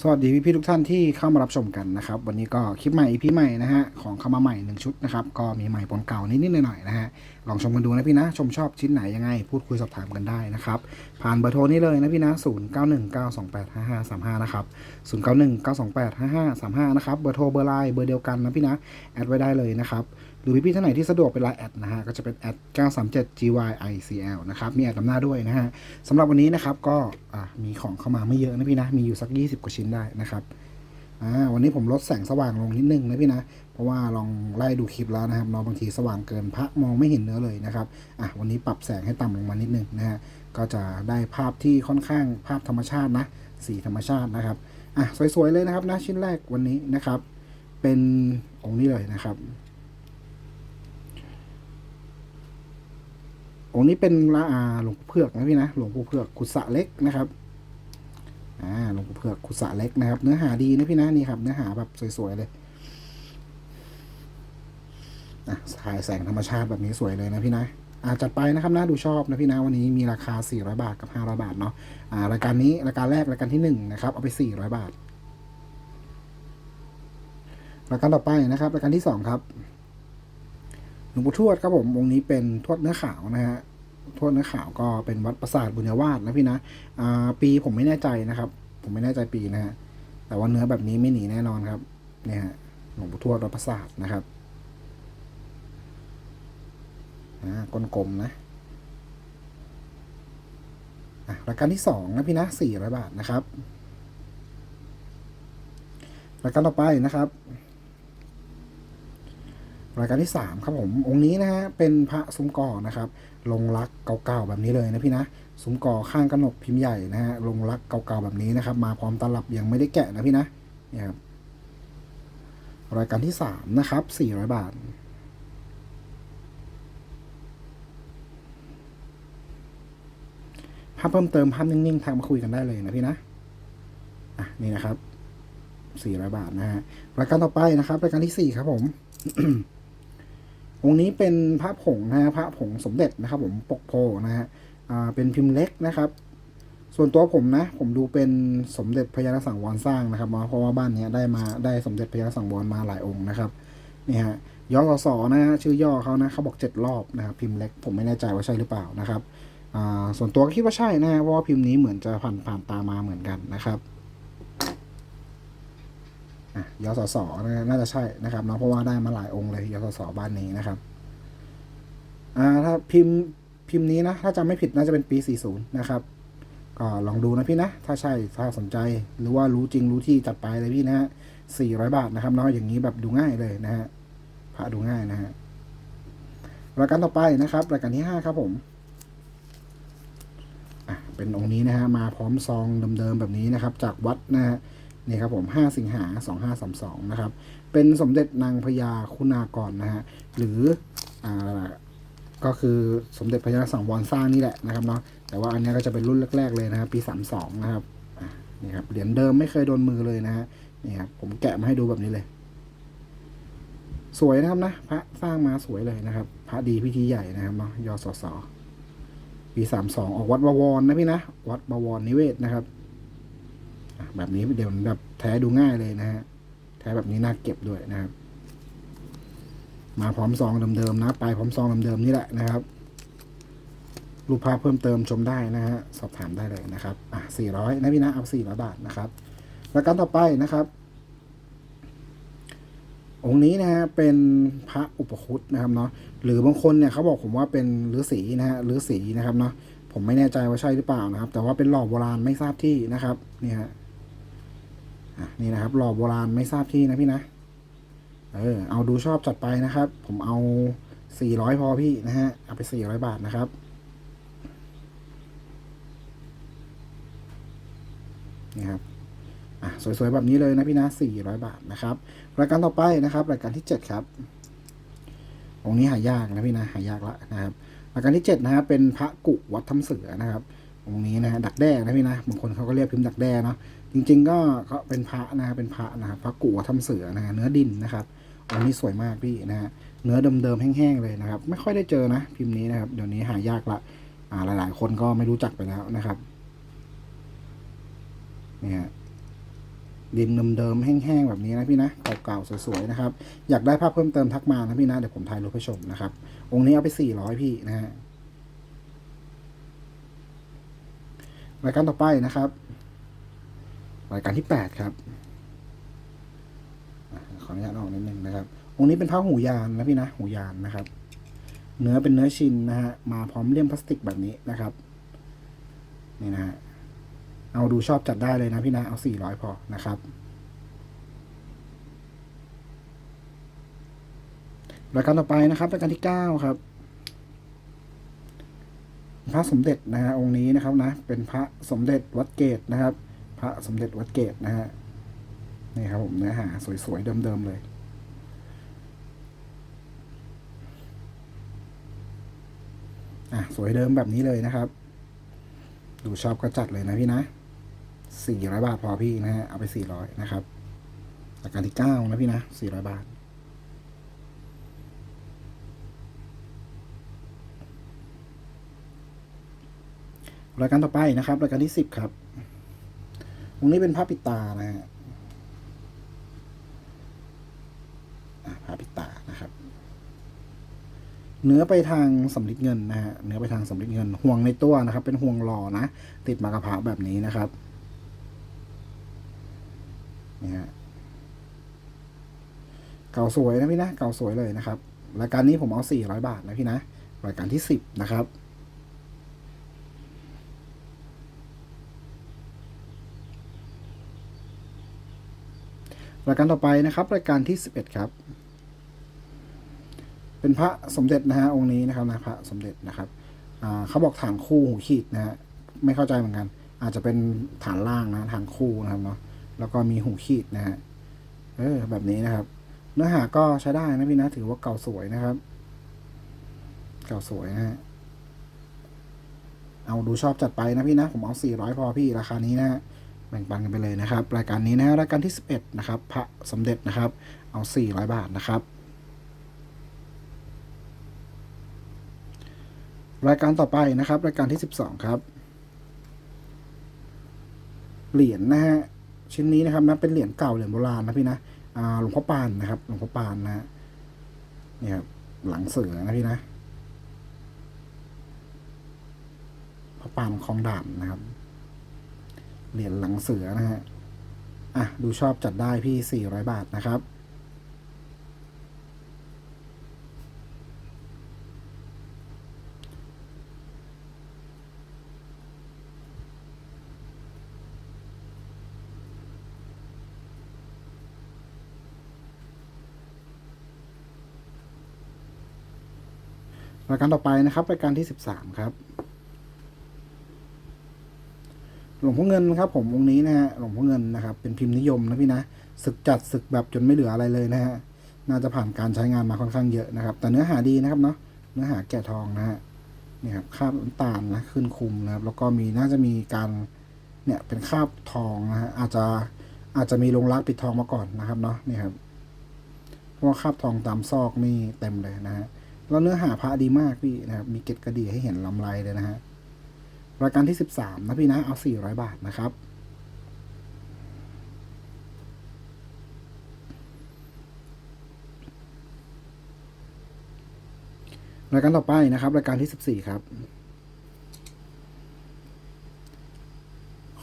สวัสดีพี่พี่ๆทุกท่านที่เข้ามารับชมกันนะครับ วันนี้ก็คลิปใหม่พี่ใหม่นะฮะของเข้ามาใหม่หนึ่งชุดนะครับก็มีใหม่ปนเก่านิดๆหน่อยๆนะฮะลองชมกันดูนะพี่นะชมชอบชิ้นไหนยังไง พูดคุยสอบถามกันได้นะครับผ่านเบอร์โทรนี้เลยนะพี่นะ0 9 1 9 2 8 5 5 3 5นะครับ0 9 1 9 2 8 5 5 3 5นะครับเบอร์โทรเบอร์ไลน์เบอร์เดียวกันนะพี่นะแอดไว้ได้เลยนะครับ หรือพี่ๆท่านไหนที่สะดวกเป็นไลน์แอดนะฮะก็จะเป็นแอด937 gyicl นะครับ มีแอดนำหน้าด้วยนะฮะสำหรับวันนี้นะครับก็มีของเข้ามาไม่เยอะนะพี่นะ มีอยู่สัก 20 กว่าชิ้นได้นะครับวันนี้ผมลดแสงสว่างลงนิดนึงนะพี่นะ เพราะว่าลองไล่ดูคลิปแล้วนะครับเนาบางทีสว่างเกินพระมองไม่เห็นเนื้อเลยนะครับอะวันนี้ปรับแสงให้ต่ำลงมานิดนึงนะฮะก็จะได้ภาพที่ค่อนข้างภาพธรรมชาตินะสีธรรมชาตินะครับอะสวยๆเลยนะครับนะชิ้นแรกวันนี้นะครับ เป็นองค์นี้เลยนะครับ องค์นี้เป็นละอาหลวงปู่เผือกนะพี่นะหลวงปู่เผือกขุสะเล็กนะครับอ่าหลวงปู่เผือกขุสะเล็กนะครับ เนื้อหาดีนะพี่นะนี่ครับ เนื้อหาแบบสวยๆเลยอะถ่ายแสงธรรมชาติแบบนี้สวยเลยนะพี่นะอาจัดไปนะครับนะดูชอบนะพี่นะวันนี้มีราคา 400 บาทกับ 500 บาทเนาะอ่ารายการนี้รายการแรกรายการที่ 1 นะครับ เอาไป 400 บาท รายการต่อไปนะครับ รายการที่ 2 ครับ หลวงปู่ทวดครับผมองค์นี้เป็นทวดเนื้อขาวนะฮะทวดเนื้อขาวก็เป็นวัดปราสาทบุญญาวาสนะพี่นะอ่าปีผมไม่แน่ใจนะครับ ผมไม่แน่ใจปีนะฮะแต่ว่าเนื้อแบบนี้ไม่หนีแน่นอนครับเนี่ยฮะหลวงปู่ทวดวัดปราสาทนะครับอ่าก้นกลมนะอะรายการที่สองนะพี่นะสี่ร้อยบาทนะครับรายการต่อไปนะครับ รายการที่ 3 ครับผม องค์นี้นะฮะเป็นพระซุ้มก่อนะครับ ลงรักเก่าๆแบบนี้เลยนะพี่นะซุ้มก่อข้างกระหนกพิมพ์ใหญ่นะฮะลงรักเก่าๆแบบนี้นะครับ มาพร้อมตลับยังไม่ได้แกะนะพี่นะเนี่ยครับรายการที่ 3 นะครับ 400 บาทภาพเพิ่มเติมภาพนิ่งๆทักมาคุยกันได้เลยนะพี่นะอะนี่นะครับ400บาทนะฮะรายการต่อไปนะครับรายการที่4ครับผม องค์นี้เป็นพระผงนะฮะพระผงสมเด็จนะครับ ผมปกโพนะฮะอ่าเป็นพิมพ์เล็กนะครับ ส่วนตัวผมนะ ผมดูเป็นสมเด็จพระยาสังวรสร้างนะครับเพราะว่าบ้านเนี้ยได้มาได้สมเด็จพระยาสังวรมาหลายองค์นะครับนี่ฮะย่อสอนะฮะชื่อย่อเขานะเขาบอกเจ็ดรอบนะครับพิมพ์เล็กผมไม่แน่ใจว่าใช่หรือเปล่านะครับอ่าส่วนตัวก็คิดว่าใช่นะฮะเพราะว่าพิมพ์นี้เหมือนจะผ่านผ่านตามาเหมือนกันนะครับ ยศสนะน่าจะใช่นะครับเนาะเพราะว่าได้มาหลายองค์เลยยศสบ้านนี้นะครับอ่าถ้าพิมพ์พิมพ์นี้นะ ถ้าจำไม่ผิดน่าจะเป็นปี 40 นะครับ ก็ลองดูนะพี่นะ ถ้าใช่ถ้าสนใจหรือว่ารู้จริงรู้ที่จัดไปเลยพี่นะฮะ400 บาทนะครับเนาะอย่างนี้แบบดูง่ายเลยนะฮะพระดูง่ายนะฮะรายการต่อไปนะครับรายการที่ 5 ครับผมอะเป็นองค์นี้นะฮะมาพร้อมซองเดิมๆแบบนี้นะครับ จากวัดนะฮะ นี่ครับผม5สิงหา 2532 นะครับ เป็นสมเด็จนางพญาคุณากรนะฮะ หรืออ่าก็คือสมเด็จพระยาสังวรสร้างนี่แหละนะครับเนาะ แต่ว่าอันนี้ก็จะเป็นรุ่นแรก ๆ เลยนะครับ ปี 32 นะครับนี่ครับ เหรียญเดิมไม่เคยโดนมือเลยนะฮะ นี่ครับ ผมแกะมาให้ดูแบบนี้เลย สวยนะครับนะ พระสร้างมาสวยเลยนะครับ พระดีพิธีใหญ่นะครับเนาะ ยศสปี 32 ออกวัดบวรนะพี่นะ วัดบวรนิเวศนะครับ แบบนี้เดี๋ยวแบบแท้ดูง่ายเลยนะฮะแท้แบบนี้น่าเก็บด้วยนะครับ มาพร้อมซองเดิมๆนะไปพร้อมซองเดิมๆนี่แหละนะครับ รูปภาพเพิ่มเติมชมได้นะฮะสอบถามได้เลยนะครับอะสี่ร้อยนะพี่นะเอาสี่ร้อยบาทนะครับแล้วกันต่อไปนะครับ องค์นี้นะฮะเป็นพระอุปคุตนะครับเนาะหรือบางคนเนี่ยเขาบอกผมว่าเป็นฤาษีนะฮะฤาษีนะครับเนาะผมไม่แน่ใจว่าใช่หรือเปล่านะครับ แต่ว่าเป็นหล่อโบราณไม่ทราบที่นะครับนี่ฮะอะ นี่นะครับหล่อโบราณไม่ทราบที่นะพี่นะ เออเอาดูชอบจัดไปนะครับ ผมเอาสี่ร้อยพอพี่นะฮะ เอาไปสี่ร้อยบาทนะครับ นี่ครับอะสวยๆแบบนี้เลยนะพี่นะสี่ร้อยบาทนะครับ รายการต่อไปนะครับรายการที่เจ็ดครับองค์นี้หายากนะพี่นะหายากละนะครับรายการที่เจ็ดนะครับเป็นพระกุวัดถ้ำเสือนะครับองค์นี้นะฮะดักแด้นะพี่นะบางคนเขาก็เรียกพิมพ์ดักแด้เนาะ จริงๆก็เขาเป็นพระนะครับเป็นพระนะครับพระกุวัดถ้ำเสือนะเนื้อดินนะครับองค์นี้สวยมากพี่นะฮะเนื้อเดิมๆแห้งๆเลยนะครับ ไม่ค่อยได้เจอนะ พิมพ์นี้นะครับเดี๋ยวนี้หายากละอ่าหลายๆ คนก็ไม่รู้จักไปแล้วนะครับเนี่ยดินเดิมๆแห้งๆแบบนี้นะพี่นะเก่าๆสวยๆนะครับ อยากได้ภาพเพิ่มเติมทักมานะพี่นะเดี๋ยวผมถ่ายรูปให้ชมนะครับ องค์นี้เอาไปสี่ร้อยพี่นะฮะรายการต่อไปนะครับ รายการที่แปดครับอขออนุญาตออกนิดนึงนะครับ องค์นี้เป็นผ้าหูยานนะพี่นะ หูยานนะครับ เนื้อเป็นเนื้อชินนะฮะ มาพร้อมเลี่ยมพลาสติกแบบนี้นะครับ นี่นะฮะ เอาดูชอบจัดได้เลยนะพี่นะ เอาสี่ร้อยพอนะครับ รายการต่อไปนะครับ รายการที่เก้าครับพระสมเด็จนะฮะองค์นี้นะครับนะ เป็นพระสมเด็จวัดเกตนะครับ ระสมเด็จวัดเกตนะฮะนี่ครับผมเนื้อหาสวยๆเดิมๆเลย อะ สวยเดิมแบบนี้เลยนะครับ ดูชอบก็จัดเลยนะพี่นะสี่ร้อยบาทพอพี่นะฮะเอาไปสี่ร้อยนะครับรายการที่เก้านะพี่นะสี่ร้อยบาทรายการต่อไปนะครับรายการที่สิบครับ ตรงนี้เป็นผ้าปิดตานะฮะอะปิดตานะครับ เนื้อไปทางสำลิดเงินนะฮะเนื้อไปทางสำลิดเงิน ห่วงในตัวนะครับ เป็นห่วงหล่อนะ ติดมากระเพราแบบนี้นะครับนี่ฮะเก่าสวยนะพี่นะ เก่าสวยเลยนะครับ รายการนี้ผมเอาสี่ร้อยบาทนะพี่นะ รายการที่สิบนะครับ รายการต่อไปนะครับ รายการที่สิบเอ็ดครับ เป็นพระสมเด็จนะฮะองค์นี้นะครับนะพระสมเด็จนะครับเขาบอกฐานคู่หูขีดนะฮะไม่เข้าใจเหมือนกัน อาจจะเป็นฐานล่างนะฐานคู่นะครับเนาะแล้วก็มีหูขีดนะฮะเออแบบนี้นะครับ เนื้อหาก็ใช้ได้นะพี่นะถือว่าเก่าสวยนะครับ เก่าสวยนะฮะเอาดูชอบจัดไปนะพี่นะ ผมเอาสี่ร้อยพอพี่ราคานี้นะฮะ แบ่งปันกันไปเลยนะครับ รายการนี้นะฮะรายการที่สิบเอ็ดนะครับ พระสมเด็จนะครับ เอาสี่ร้อยบาทนะครับ รายการต่อไปนะครับ รายการที่สิบสองครับ เหรียญนะฮะชิ้นนี้นะครับนะเป็นเหรียญเก่าเหรียญโบราณนะพี่นะหลวงพ่อปานนะครับหลวงพ่อปานนะเนี่ยครับหลังเสือนะพี่นะพระปานคลองด่านนะครับ เหรียญหลังเสือนะฮะ อะ ดูชอบจัดได้พี่สี่ร้อยบาทนะครับ รายการต่อไปนะครับ รายการที่สิบสามครับ หลวงพ่อเงินครับผมองค์นี้นะฮะหลวงพ่อเงินนะครับ เป็นพิมพ์นิยมนะพี่นะศึกจัดศึกแบบจนไม่เหลืออะไรเลยนะฮะน่าจะผ่านการใช้งานมาค่อนข้างเยอะนะครับ แต่เนื้อหาดีนะครับเนาะเนื้อหาแกะทองนะฮะนี่ครับคาบน้ำตาลนะขึ้นคุมนะครับ แล้วก็มีน่าจะมีการเนี่ยเป็นคาบทองนะฮะอาจจะอาจจะมีลงรักปิดทองมาก่อนนะครับเนาะนี่ครับเพราะว่าคาบทองตามซอกนี่เต็มเลยนะฮะแล้วเนื้อหาพระดีมากพี่นะครับมีเกล็ดกระดีให้เห็นลำไรเลยนะฮะ รายการที่สิบสามนะพี่นะ เอาสี่ร้อยบาทนะครับ รายการต่อไปนะครับ รายการที่สิบสี่ครับ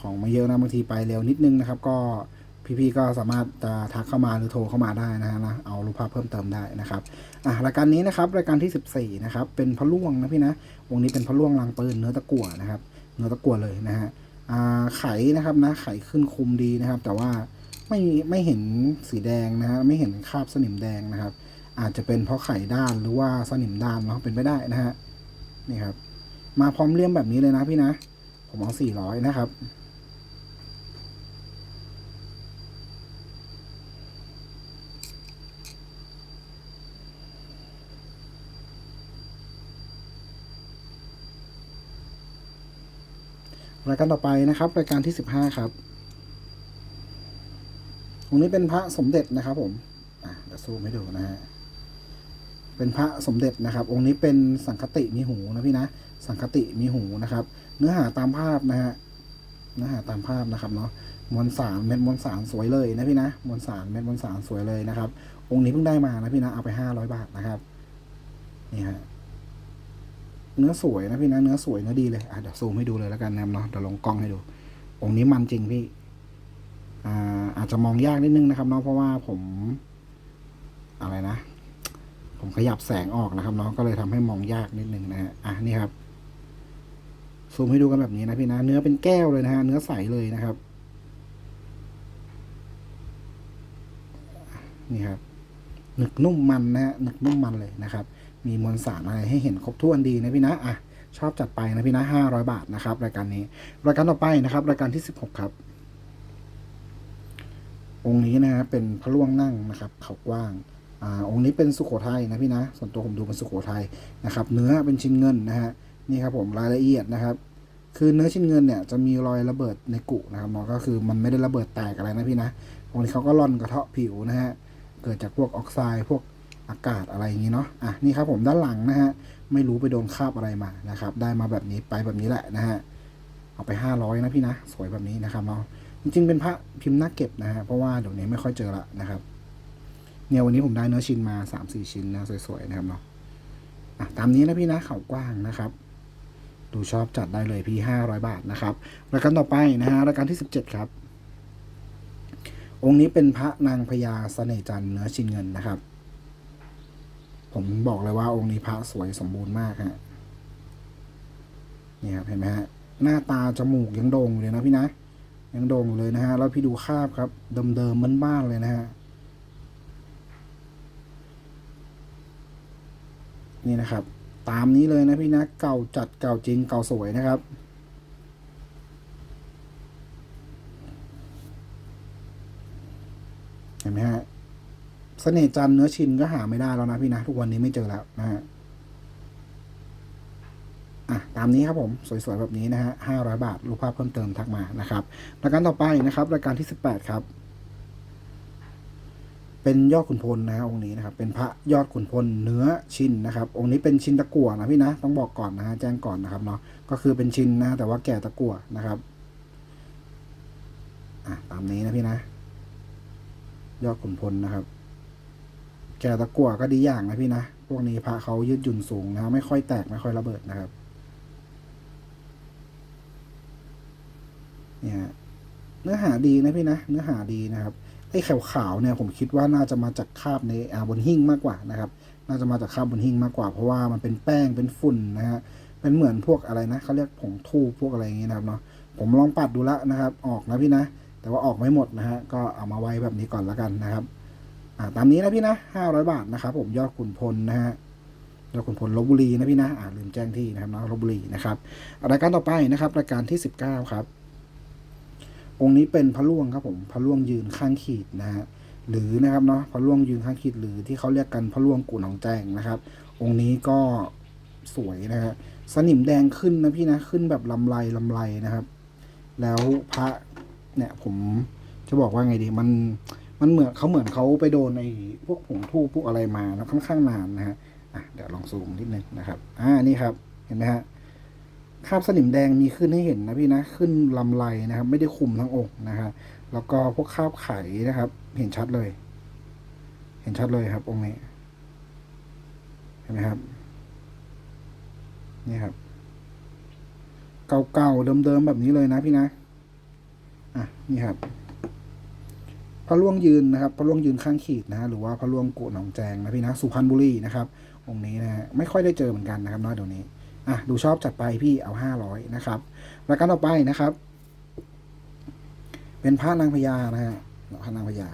ของมาเยอะนะบางทีไปเร็วนิดนึงนะครับ ก็ พี่ๆก็สามารถจะทักเข้ามาหรือโทรเข้ามาได้นะฮะนะเอารูปภาพเพิ่มเติมได้นะครับอะรายการนี้นะครับรายการที่สิบสี่นะครับเป็นพระล่วงนะพี่นะวงนี้เป็นพระล่วงรางปืนเนื้อตะกั่วนะครับเนื้อตะกั่วเลยนะฮะอ่าไข่นะครับนะไข่ขึ้นคุมดีนะครับ แต่ว่าไม่ไม่เห็นสีแดงนะฮะไม่เห็นคราบสนิมแดงนะครับ อาจจะเป็นเพราะไข่ด้านหรือว่าสนิมด้านเนาะเป็นไปได้นะฮะนี่ครับมาพร้อมเลี่ยมแบบนี้เลยนะพี่นะ ผมเอาสี่ร้อยนะครับ รายการต่อไปนะครับ รายการที่สิบห้าครับตรงนี้เป็นพระสมเด็จนะครับ ผมอะเดี๋ยวซูมให้ดูนะฮะเป็นพระสมเด็จนะครับ องค์นี้เป็นสังคติมีหูนะพี่นะสังคติมีหูนะครับ เนื้อหาตามภาพนะฮะเนื้อหาตามภาพนะครับเนาะมวลสารเม็ดมวลสารสวยเลยนะพี่นะมวลสารเม็ดมวลสารสวยเลยนะครับ องค์นี้เพิ่งได้มานะพี่นะเอาไปห้าร้อยบาทนะครับนี่ฮะ เนื้อสวยนะพี่นะเนื้อสวยเนื้อดีเลยอะเดี๋ยวซูมให้ดูเลยแล้วกันนะครับเนาะเดี๋ยวลงกล้องให้ดู องค์นี้มันจริงพี่อ่าอาจจะมองยากนิดนึงนะครับเนาะเพราะว่าผมอะไรนะ ผมขยับแสงออกนะครับเนาะก็เลยทำให้มองยากนิดนึงนะฮะอะนี่ครับซูมให้ดูกันแบบนี้นะพี่นะ เนื้อเป็นแก้วเลยนะฮะเนื้อใสเลยนะครับ นี่ครับหนึกนุ่มมันนะฮะหนึกนุ่มมันเลยนะครับ มีมวลสารอะไรให้เห็นครบถ้วนดีนะพี่นะอะชอบจัดไปนะพี่นะห้าร้อยบาทนะครับรายการนี้ รายการต่อไปนะครับ รายการที่สิบหกครับ องค์นี้นะฮะเป็นพระล่วงนั่งนะครับเขากว้างอ่าองค์นี้เป็นสุโขทัยนะพี่นะ ส่วนตัวผมดูเป็นสุโขทัยนะครับ เนื้อเป็นชิ้นเงินนะฮะนี่ครับผมรายละเอียดนะครับ คือเนื้อชิ้นเงินเนี่ยจะมีรอยระเบิดในกุนะครับเนาะก็คือมันไม่ได้ระเบิดแตกอะไรนะพี่นะองค์นี้เขาก็ร่อนกระเทาะผิวนะฮะเกิดจากพวกออกไซด์พวก อากาศอะไรอย่างงี้เนาะอะนี่ครับผมด้านหลังนะฮะไม่รู้ไปโดนคาบอะไรมานะครับ ได้มาแบบนี้ไปแบบนี้แหละนะฮะเอาไปห้าร้อยนะพี่นะ สวยแบบนี้นะครับเนาะจริงๆเป็นพระพิมพ์น่าเก็บนะฮะเพราะว่าเดี๋ยวนี้ไม่ค่อยเจอละนะครับเนี่ยวันนี้ผมได้เนื้อชิ้นมาสามสี่ชิ้นนะสวยๆนะครับเนาะอะตามนี้นะพี่นะเขากว้างนะครับดูชอบจัดได้เลยพี่ห้าร้อยบาทนะครับรายการต่อไปนะฮะรายการที่สิบเจ็ดครับ องค์นี้เป็นพระนางพญาเสน่จันเนื้อชิ้นเงินนะครับ ผมบอกเลยว่าองค์นี้พระสวยสมบูรณ์มากฮะเนี่ครับเห็นไหมฮะหน้าตาจมูกยังโด่งอยู่เลยนะพี่นะยังโด่งอยู่เลยนะฮะ แล้วพี่ดูคาบครับ เดิมๆบ้านๆเลยนะฮะนี่นะครับ ตามนี้เลยนะพี่นะ เก่าจัดเก่าจริงเก่าสวยนะครับ เห็นไหมฮะ เสน่ห์จันเนื้อชินก็หาไม่ได้แล้วนะพี่นะ ทุกวันนี้ไม่เจอแล้วนะฮะอะตามนี้ครับผมสวยๆแบบนี้นะฮะห้าร้อยบาท รูปภาพเพิ่มเติมทักมานะครับรายการต่อไปนะครับ รายการที่สิบแปดครับ เป็นยอดขุนพลนะฮะองค์นี้นะครับ เป็นพระยอดขุนพลเนื้อชินนะครับ องค์นี้เป็นชินตะกั่วนะพี่นะต้องบอกก่อนนะฮะแจ้งก่อนนะครับเนาะก็คือเป็นชินนะแต่ว่าแก่ตะกั่วนะครับอะตามนี้นะพี่นะ ยอดขุนพลนะครับ แกตะกั่วก็ดีอย่างนะพี่นะ พวกนี้พระเขายืดหยุ่นสูงนะไม่ค่อยแตกไม่ค่อยระเบิดนะครับ เนี่ยเนื้อหาดีนะพี่นะ เนื้อหาดีนะครับไอ้ขาวๆเนี่ยผมคิดว่าน่าจะมาจากคาบในอาบนหิ้งมากกว่านะครับ น่าจะมาจากคาบบนหิ้งมากกว่าเพราะว่ามันเป็นแป้งเป็นฝุ่นนะฮะเป็นเหมือนพวกอะไรนะเขาเรียกผงทูพวกอะไรอย่างเงี้ยนะครับเนาะผมลองปัดดูละนะครับ ออกนะพี่นะ แต่ว่าออกไม่หมดนะฮะก็เอามาไว้แบบนี้ก่อนละกันนะครับ อ่าตามนี้นะพี่นะห้าร้อยบาทนะครับผมยอดขุนพลนะฮะยอดขุนพลลบบุรีนะพี่นะอ่าลืมแจ้งที่นะครับนะลบบุรีนะครับรายการต่อไปนะครับรายการที่สิบเก้าครับ องค์นี้เป็นพระล่วงครับผมพระล่วงยืนข้างขีดนะฮะหรือนะครับเนาะพระล่วงยืนข้างขีดหรือที่เขาเรียกกันพระล่วงกุหนองแจ้งนะครับ องค์นี้ก็สวยนะฮะสนิมแดงขึ้นนะพี่นะขึ้นแบบลำไรลำไรนะครับ แล้วพระเนี่ยผมจะบอกว่าไงดีมัน มันเหมือนเขาเหมือนเขาไปโดนไอ้พวกผงทูบพวกอะไรมาแล้วค่อนข้างนานนะฮะอะเดี๋ยวลองซูมนิดนึงนะครับ อ่านี่ครับเห็นไหมฮะคราบสนิมแดงมีขึ้นให้เห็นนะพี่นะขึ้นลำไรนะครับ ไม่ได้คุมทั้งองค์นะครับแล้วก็พวกคราบไขนะครับ เห็นชัดเลย เห็นชัดเลยครับ องค์นี้เห็นไหมครับ นี่ครับ เก่าๆเดิมๆแบบนี้เลยนะพี่นะ อะนี่ครับ พระล่วงยืนนะครับพระล่วงยืนข้างขีดนะฮะหรือว่าพระล่วงกุหนองแจงนะพี่นะสุพรรณบุรีนะครับองค์นี้นะฮะไม่ค่อยได้เจอเหมือนกันนะครับเนาะเดี๋ยวนี้อะดูชอบจัดไปพี่เอาห้าร้อยนะครับรายการต่อไปนะครับ เป็นพระนางพญานะฮะพระนางพญา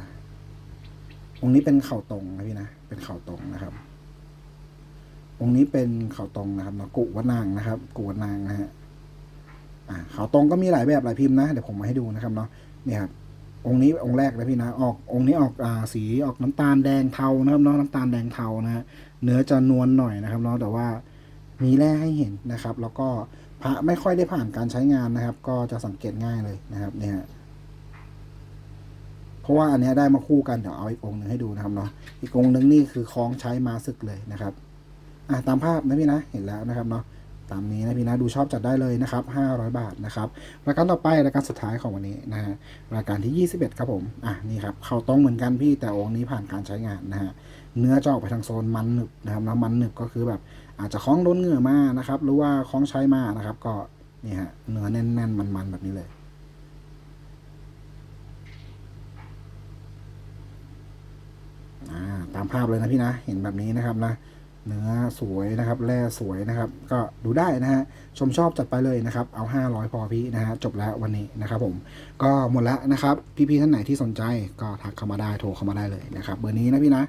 องค์นี้เป็นเข่าตรงนะพี่นะเป็นเข่าตรงนะครับ องค์นี้เป็นเข่าตรงนะครับนะกุวนางนะครับกุวนางนะฮะอ่าเข่าตรงก็มีหลายแบบหลายพิมพ์นะเดี๋ยวผมมาให้ดูนะครับเนาะนี่ครับ องค์นี้องค์แรกนะพี่นะออกองค์นี้ออกอ่าสีออกน้ำตาลแดงเทานะครับเนาะน้ำตาลแดงเทานะฮะเนื้อจะนวลหน่อยนะครับเนาะแต่ว่ามีแร่ให้เห็นนะครับ แล้วก็พระไม่ค่อยได้ผ่านการใช้งานนะครับ ก็จะสังเกตง่ายเลยนะครับ เนี่ยเพราะว่าอันนี้ได้มาคู่กันเดี๋ยวเอาอีกองค์หนึ่งให้ดูนะครับเนาะอีกองค์หนึ่งนี่คือคล้องใช้มาศึกเลยนะครับ อะตามภาพนะพี่นะเห็นแล้วนะครับเนาะ ตามนี้นะพี่นะดูชอบจัดได้เลยนะครับ 500 บาทนะครับรายการต่อไปรายการสุดท้ายของวันนี้นะฮะรายการที่ 21 ครับผมอะนี่ครับเข้าตรงเหมือนกันพี่แต่องค์นี้ผ่านการใช้งานนะฮะเนื้อจะออกไปทางโซนมันหนึบนะครับแล้วมันหนึบก็คือแบบอาจจะคล้องโดนเหงื่อมานะครับ หรือว่าคล้องใช้มานะครับ ก็นี่ฮะเนื้อแน่นๆมันๆแบบนี้เลยอ่าตามภาพเลยนะพี่นะเห็นแบบนี้นะครับนะ เนื้อสวยนะครับแร่สวยนะครับ ก็ดูได้นะฮะชมชอบจัดไปเลยนะครับเอา 500 พอพี่นะฮะจบแล้ววันนี้นะครับผมก็หมดแล้วนะครับ พี่ๆท่านไหนที่สนใจก็ทักเข้ามาได้โทรเข้ามาได้เลยนะครับเบอร์นี้นะพี่นะ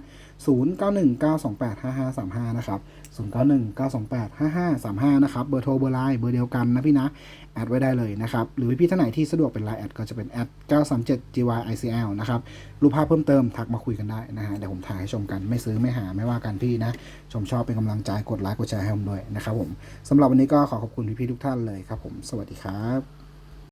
0919285535 นะครับ 0919285535 นะครับ เบอร์โทรเบอร์ไลน์เบอร์เดียวกันนะพี่นะ แอดไว้ได้เลยนะครับ หรือพี่ท่านไหนที่สะดวกเป็นไลน์แอดก็จะเป็นแอด937 gyicl นะครับ รูปภาพเพิ่มเติมทักมาคุยกันได้นะฮะ เดี๋ยวผมถ่ายให้ชมกันไม่ซื้อไม่หาไม่ว่ากันพี่นะ ชมชอบเป็นกำลังใจกดไลค์กดแชร์ให้ผมด้วยนะครับผมสำหรับวันนี้ก็ขอขอบคุณพี่ๆทุกท่านเลยครับผม สวัสดีครับ